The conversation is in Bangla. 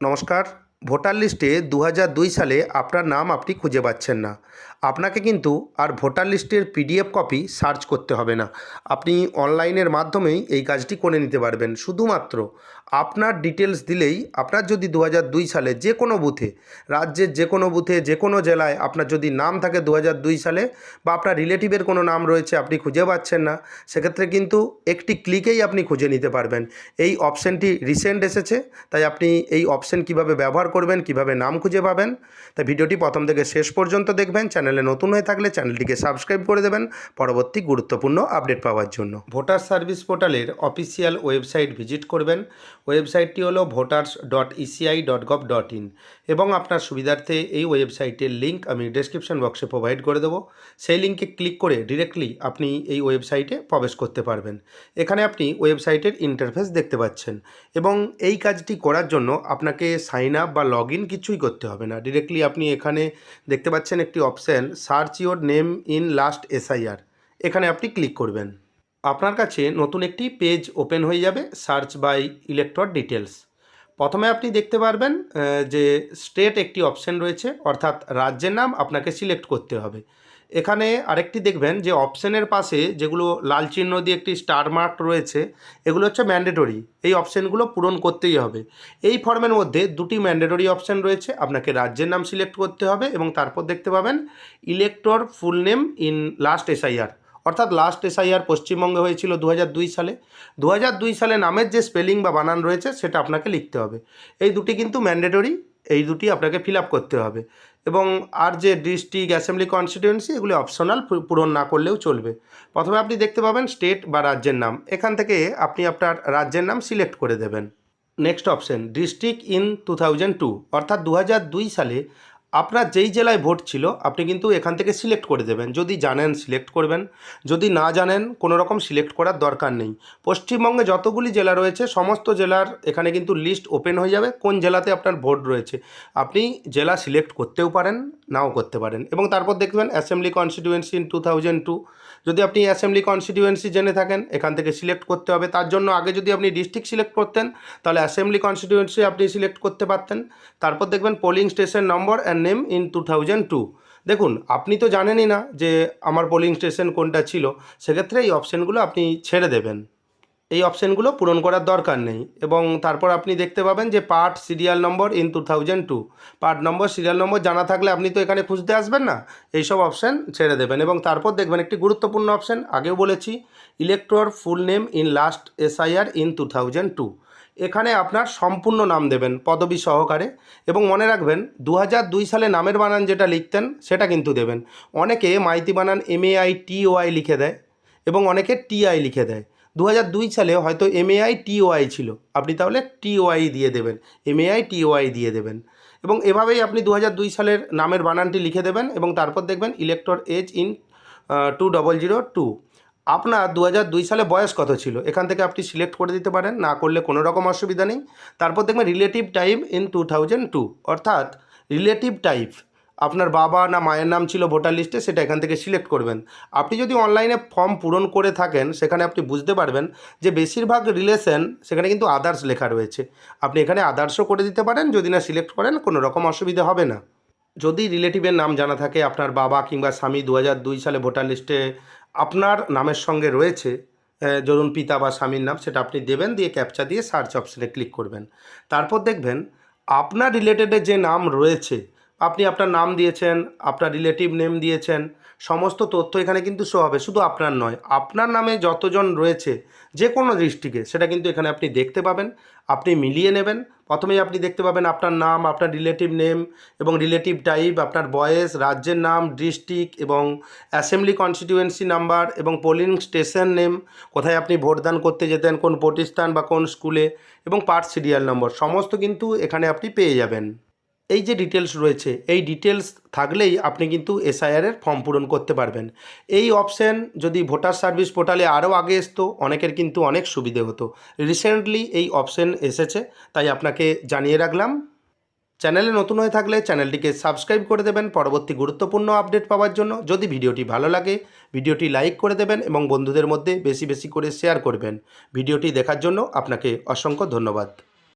নমস্কার। ভোটার লিস্টে দু সালে আপনার নাম আপনি খুঁজে পাচ্ছেন না। আপনাকে কিন্তু আর ভোটার লিস্টের পিডিএফ কপি সার্চ করতে হবে না। আপনি অনলাইনের মাধ্যমেই এই কাজটি করে নিতে পারবেন। শুধুমাত্র আপনার ডিটেলস দিলেই আপনার যদি দু সালে যে কোনো বুথে, রাজ্যের যে কোনো বুথে, যে কোনো জেলায় আপনার যদি নাম থাকে দু সালে বা আপনার রিলেটিভের কোনো নাম রয়েছে আপনি খুঁজে পাচ্ছেন না, সেক্ষেত্রে কিন্তু একটি ক্লিকেই আপনি খুঁজে নিতে পারবেন। এই অপশানটি রিসেন্ট এসেছে, তাই আপনি এই অপশান কীভাবে ব্যবহার করবেন, কীভাবে নাম খুঁজে পাবেন। তাই ভিডিওটি প্রথম থেকে শেষ পর্যন্ত দেখবেন। চ্যানেলে নতুন হয়ে থাকলে চ্যানেলটিকে সাবস্ক্রাইব করে দেবেন। পরবর্তী গুরুত্বপূর্ণ আপডেট পাওয়ার জন্য। ভোটার সার্ভিস পোর্টালের অফিসিয়াল ওয়েবসাইট ভিজিট করবেন। ওয়েবসাইটটি হলো voters dot ECI dot gov dot in এবং আপনার সুবিধার্থে এই ওয়েবসাইটের লিঙ্ক আমি ডেসক্রিপশন বক্সে প্রোভাইড করে দেবো। সেই লিঙ্কে ক্লিক করে ডিরেক্টলি আপনি এই ওয়েবসাইটে প্রবেশ করতে পারবেন। এখানে আপনি ওয়েবসাইটের ইন্টারফেস দেখতে পাচ্ছেন এবং এই কাজটি করার জন্য আপনাকে সাইন আপ বা লগ ইন কিছুই করতে হবে না। ডিরেক্টলি আপনি এখানে দেখতে পাচ্ছেন একটি option search your name in last SIR এখানে আপনি ক্লিক করবেন। আপনার কাছে নতুন একটি পেজ ওপেন হয়ে যাবে সার্চ বাই ইলেকট্রন ডিটেলস প্রথমে আপনি দেখতে পারবেন যে স্টেট একটি অপশান রয়েছে, অর্থাৎ রাজ্যের নাম আপনাকে সিলেক্ট করতে হবে। এখানে আরেকটি দেখবেন যে অপশানের পাশে যেগুলো লাল চিহ্ন দিয়ে একটি স্টার মার্ক রয়েছে, এগুলো হচ্ছে ম্যান্ডেটরি এই অপশানগুলো পূরণ করতেই হবে। এই ফর্মের মধ্যে দুটি ম্যান্ডেটরি অপশান রয়েছে, আপনাকে রাজ্যের নাম সিলেক্ট করতে হবে এবং তারপর দেখতে পাবেন elector full name in last SIR অর্থাৎ লাস্ট এসআইআর পশ্চিমবঙ্গে হয়েছিল দু সালে। দু সালে নামের যে স্পেলিং বা বানান রয়েছে, সেটা আপনাকে লিখতে হবে। এই দুটি কিন্তু ম্যান্ডেটরি এই দুটি আপনাকে ফিল করতে হবে। এবং আর যে ডিস্ট্রিক্ট অ্যাসেম্বলি কনস্টিটিউয়েন্সি এগুলি অপশনাল পূরণ না করলেও চলবে। প্রথমে আপনি দেখতে পাবেন স্টেট বা রাজ্যের নাম। এখান থেকে আপনি আপনার রাজ্যের নাম সিলেক্ট করে দেবেন। Next option district in two thousand two অর্থাৎ দু সালে আপনার যেই জেলায় ভোট ছিল, আপনি কিন্তু এখান থেকে সিলেক্ট করে দেবেন। যদি জানেন সিলেক্ট করবেন। যদি না জানেন, কোনো রকম সিলেক্ট করার দরকার নেই। পশ্চিমবঙ্গে যতগুলি জেলা রয়েছে, সমস্ত জেলার এখানে কিন্তু লিস্ট ওপেন হয়ে যাবে, কোন জেলাতে আপনার ভোট রয়েছে। আপনি জেলা সিলেক্ট করতেও পারেন, নাও করতে পারেন। এবং তারপর দেখবেন assembly constituency in two thousand two যদি আপনি অ্যাসেম্বলি কনস্টিটিউয়েন্সি জেনে থাকেন, এখান থেকে সিলেক্ট করতে হবে। তার জন্য আগে যদি আপনি ডিস্ট্রিক্ট সিলেক্ট করতেন, তাহলে অ্যাসেম্বলি কনস্টিটিউয়েন্সি আপনি সিলেক্ট করতে পারতেন। তারপর দেখবেন polling station number and name in two thousand two দেখুন, আপনি তো জানেনই না যে আমার পোলিং স্টেশন কোনটা ছিল, সেক্ষেত্রে এই অপশানগুলো আপনি ছেড়ে দেবেন। এই অপশানগুলো পূরণ করার দরকার নেই এবং তারপর আপনি দেখতে পাবেন যে part serial number in two thousand two. Part number, serial number জানা থাকলে আপনি তো এখানে খুঁজতে আসবেন না। এইসব অপশান ছেড়ে দেবেন এবং তারপর দেখবেন একটি গুরুত্বপূর্ণ অপশান, আগেও বলেছি, elector full name in last SIR in two thousand two. এখানে আপনার সম্পূর্ণ নাম দেবেন, পদবি সহকারে এবং মনে রাখবেন দু দুই সালে নামের বানান যেটা লিখতেন, সেটা কিন্তু দেবেন। অনেকে মাইতি বানান M A I T O I লিখে দেয় এবং অনেকে টি আই লিখে দেয়। দু সালে হয়তো M A I T O I ছিল। আপনি তাহলে টিওয়াই দিয়ে দেবেন M A I T O I দিয়ে দেবেন। এবং এভাবেই আপনি দু সালের নামের বানানটি লিখে দেবেন এবং তারপর দেখবেন elector age in two double zero two আপনার দু সালে বয়স কত ছিল? এখান থেকে আপনি সিলেক্ট করে দিতে পারেন, না করলে কোনো রকম অসুবিধা নেই। তারপর দেখবেন রিলেটিভ টাইম ইন টু অর্থাৎ রিলেটিভ টাইপ আপনার বাবা না মায়ের নাম ছিল ভোটার লিস্টে, সেটা এখান থেকে সিলেক্ট করবেন। আপনি যদি অনলাইনে ফর্ম পূরণ করে থাকেন, সেখানে আপনি বুঝতে পারবেন যে বেশিরভাগ রিলেশন সেখানে কিন্তু আদার্স লেখা রয়েছে। আপনি এখানে আদার্সও করে দিতে পারেন, যদি না সিলেক্ট করেন, কোনো রকম অসুবিধা হবে না। যদি রিলেটিভের নাম জানা থাকে, আপনার বাবা কিংবা স্বামী দু সালে ভোটার লিস্টে আপনার নামের সঙ্গে রয়েছে ধরুন পিতা বা স্বামীর নাম, সেটা আপনি দেবেন, দিয়ে ক্যাপচা দিয়ে সার্চ অপশানে ক্লিক করবেন। তারপর দেখবেন, আপনার রিলেটেডে যে নাম রয়েছে আপনি আপনার নাম দিয়েছেন, আপনার রিলেটিভ নেম দিয়েছেন, সমস্ত তথ্য এখানে কিন্তু শো হবে, শুধু আপনার নয়, আপনার নামে যতজন রয়েছে, যে কোনো ডিস্ট্রিক্টে সেটা কিন্তু এখানে আপনি দেখতে পাবেন, আপনি মিলিয়ে নেবেন, প্রথমেই আপনি দেখতে পাবেন আপনার নাম, আপনার রিলেটিভ নেম এবং রিলেটিভ টাইপ আপনার বয়স, রাজ্যের নাম ডিস্ট্রিক্ট এবং অ্যাসেম্বলি কনস্টিটিউয়েন্সি নাম্বার এবং পোলিং স্টেশন নেম কোথায় আপনি ভোটদান করতে যেতেন, কোন প্রতিষ্ঠান বা কোন স্কুলে এবং পার্ট সিরিয়াল নম্বর সমস্ত কিন্তু এখানে আপনি পেয়ে যাবেন। এই যে ডিটেলস রয়েছে, এই ডিটেলস থাকলেই আপনি কিন্তু এসআইআরের ফর্ম পূরণ করতে পারবেন। এই অপশান যদি ভোটার সার্ভিস পোর্টালে আরও আগে আসতো অনেকের কিন্তু অনেক সুবিধে হতো। রিসেন্টলি এই অপশান এসেছে, তাই আপনাকে জানিয়ে রাখলাম। চ্যানেলে নতুন হয়ে থাকলে চ্যানেলটিকে সাবস্ক্রাইব করে দেবেন, পরবর্তী গুরুত্বপূর্ণ আপডেট পাওয়ার জন্য। যদি ভিডিওটি ভালো লাগে, ভিডিওটি লাইক করে দেবেন এবং বন্ধুদের মধ্যে বেশি বেশি করে শেয়ার করবেন। ভিডিওটি দেখার জন্য আপনাকে অসংখ্য ধন্যবাদ।